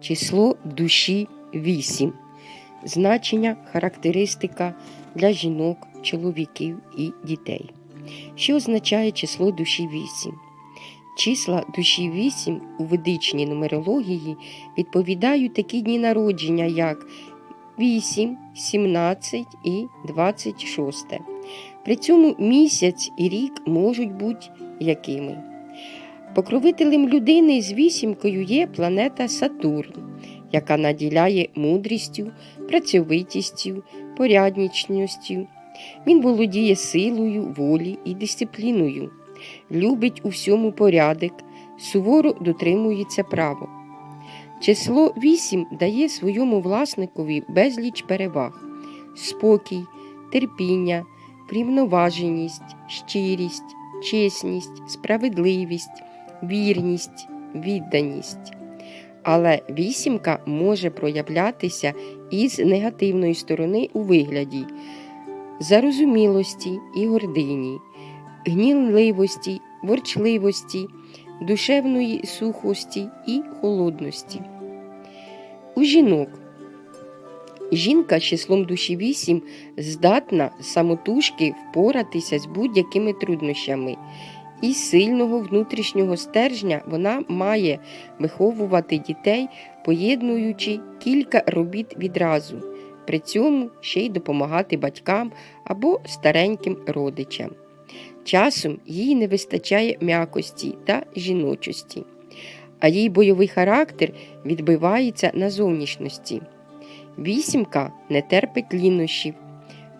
Число душі 8. Значення, характеристика для жінок, чоловіків і дітей. Що означає число душі 8? Числа душі 8 у ведичній нумерології відповідають такі дні народження, як 8, 17 і 26. При цьому місяць і рік можуть бути якими. Покровителем людини з вісімкою є планета Сатурн, яка наділяє мудрістю, працьовитістю, порядничністю. Він володіє силою, волі і дисципліною, любить у всьому порядок, суворо дотримується право. Число 8 дає своєму власникові безліч переваг: спокій, терпіння, врівноваженість, щирість, чесність, справедливість, вірність, відданість. Але вісімка може проявлятися із негативної сторони у вигляді зарозумілості і гордині, гнівливості, ворчливості, душевної сухості і холодності. У жінок жінка з числом душі 8 здатна самотужки впоратися з будь-якими труднощами. Із сильного внутрішнього стержня вона має виховувати дітей, поєднуючи кілька робіт відразу, при цьому ще й допомагати батькам або стареньким родичам. Часом їй не вистачає м'якості та жіночості, а їй бойовий характер відбивається на зовнішності. Вісімка не терпить лінощів.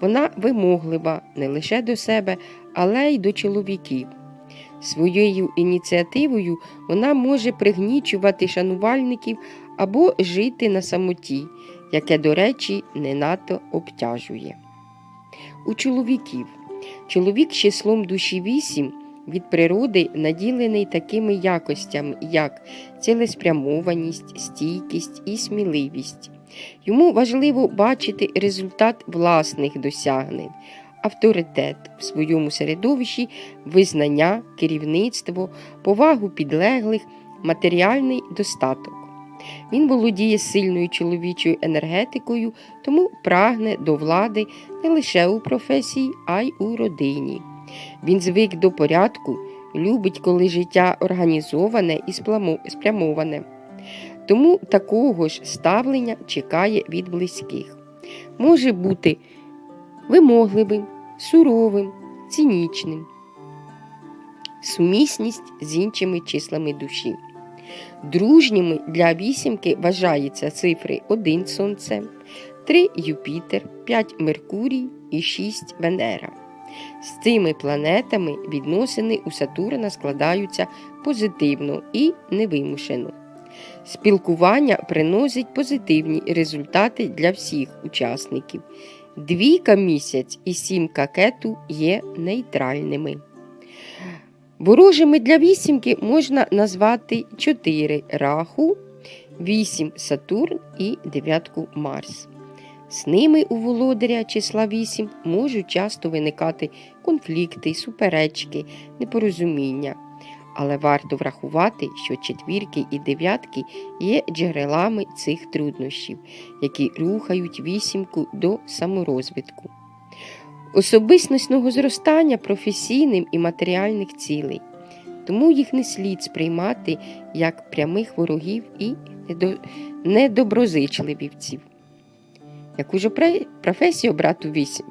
Вона вимоглива не лише до себе, але й до чоловіків. Своєю ініціативою вона може пригнічувати шанувальників або жити на самоті, яке, до речі, не надто обтяжує. У чоловіків чоловік з числом душі 8 від природи наділений такими якостями, як цілеспрямованість, стійкість і сміливість. Йому важливо бачити результат власних досягнень, авторитет в своєму середовищі, визнання, керівництво, повагу підлеглих, матеріальний достаток. Він володіє сильною чоловічою енергетикою, тому прагне до влади не лише у професії, а й у родині. Він звик до порядку, любить, коли життя організоване і спрямоване. Тому такого ж ставлення чекає від близьких. Може бути вимогливим, суровим, цинічним, сумісність з іншими числами душі. Дружніми для вісімки вважаються цифри 1 Сонце, 3 Юпітер, 5 Меркурій і 6 Венера. З цими планетами відносини у Сатурна складаються позитивно і невимушено. Спілкування приносить позитивні результати для всіх учасників. Двійка місяць і сімка кету є нейтральними. Ворожими для вісімки можна назвати 4 раху, 8 Сатурн і дев'ятку Марс. З ними у володаря числа 8 можуть часто виникати конфлікти, суперечки, непорозуміння. Але варто врахувати, що четвірки і дев'ятки є джерелами цих труднощів, які рухають вісімку до саморозвитку, особистісного зростання професійним і матеріальних цілей. Тому їх не слід сприймати як прямих ворогів і недоброзичливівців. Яку ж професію обрати вісім?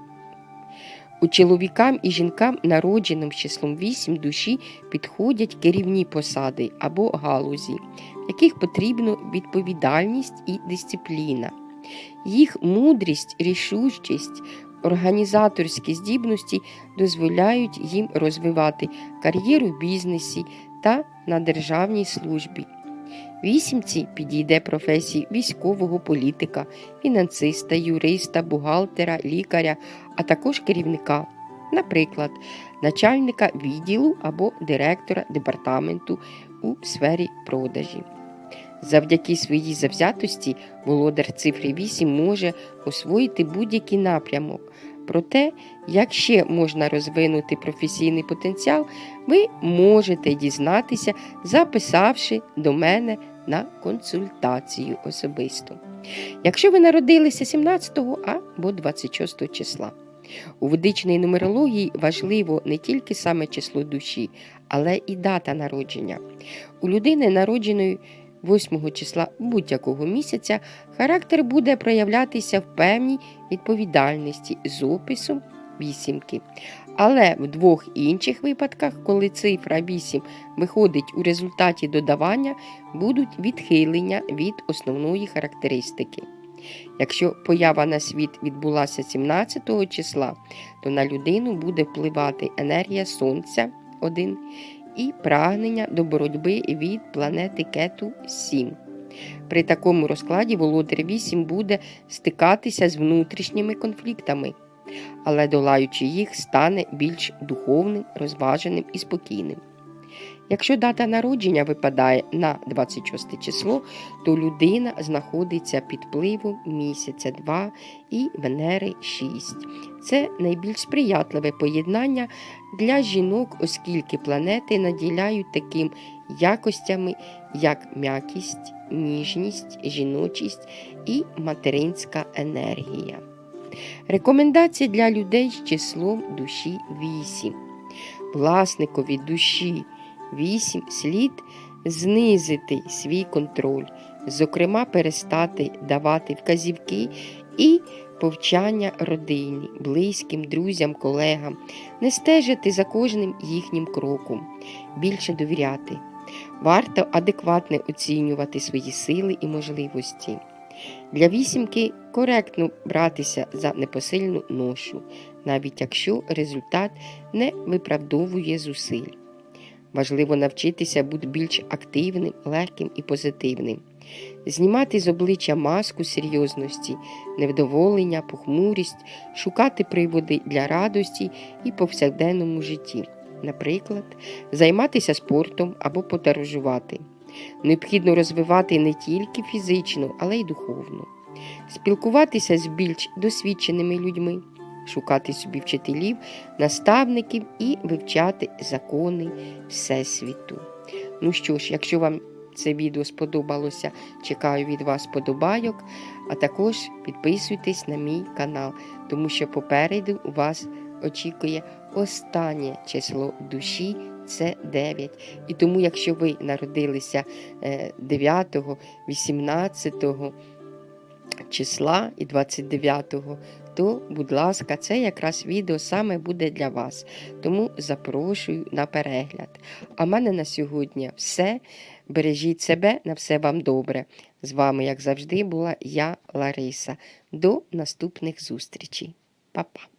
У чоловікам і жінкам, народженим числом 8 душі, підходять керівні посади або галузі, в яких потрібна відповідальність і дисципліна. Їх мудрість, рішучість, організаторські здібності дозволяють їм розвивати кар'єру в бізнесі та на державній службі. Вісімці підійде професії військового політика, фінансиста, юриста, бухгалтера, лікаря, а також керівника, наприклад, начальника відділу або директора департаменту у сфері продажі. Завдяки своїй завзятості володар цифри 8 може освоїти будь-який напрямок. Проте, як ще можна розвинути професійний потенціал, ви можете дізнатися, записавши до мене на консультацію особисто. Якщо ви народилися 17 або 26 числа. У ведичній нумерології важливо не тільки саме число душі, але і дата народження. У людини, народженої 8 числа будь-якого місяця, характер буде проявлятися в певній відповідальності з описом вісімки. Але в двох інших випадках, коли цифра 8 виходить у результаті додавання, будуть відхилення від основної характеристики. Якщо поява на світ відбулася 17 числа, то на людину буде впливати енергія Сонця 1 і прагнення до боротьби від планети Кету 7. При такому розкладі володар 8 буде стикатися з внутрішніми конфліктами, але долаючи їх, стане більш духовним, розваженим і спокійним. Якщо дата народження випадає на 26 число, то людина знаходиться під впливом місяця 2 і Венери 6. Це найбільш сприятливе поєднання для жінок, оскільки планети наділяють таким якостями, як м'якість, ніжність, жіночість і материнська енергія. Рекомендації для людей з числом душі 8. Власникові душі 8 слід знизити свій контроль, зокрема, перестати давати вказівки і повчання родині, близьким, друзям, колегам, не стежити за кожним їхнім кроком, більше довіряти. Варто адекватно оцінювати свої сили і можливості. Для вісімки коректно братися за непосильну ношу, навіть якщо результат не виправдовує зусиль. Важливо навчитися бути більш активним, легким і позитивним, знімати з обличчя маску серйозності, невдоволення, похмурість, шукати приводи для радості і повсякденному житті, наприклад, займатися спортом або подорожувати. Необхідно розвивати не тільки фізично, але й духовно, спілкуватися з більш досвідченими людьми, шукати собі вчителів, наставників і вивчати закони Всесвіту. Ну що ж, якщо вам це відео сподобалося, чекаю від вас подобайок, а також підписуйтесь на мій канал, тому що попереду у вас очікує останнє число душі це 9. І тому, якщо ви народилися е, 9, 18 числа і 29-го, то, будь ласка, це якраз відео саме буде для вас. Тому запрошую на перегляд. А в мене на сьогодні все. Бережіть себе, на все вам добре. З вами, як завжди, була я, Лариса. До наступних зустрічей. Па-па.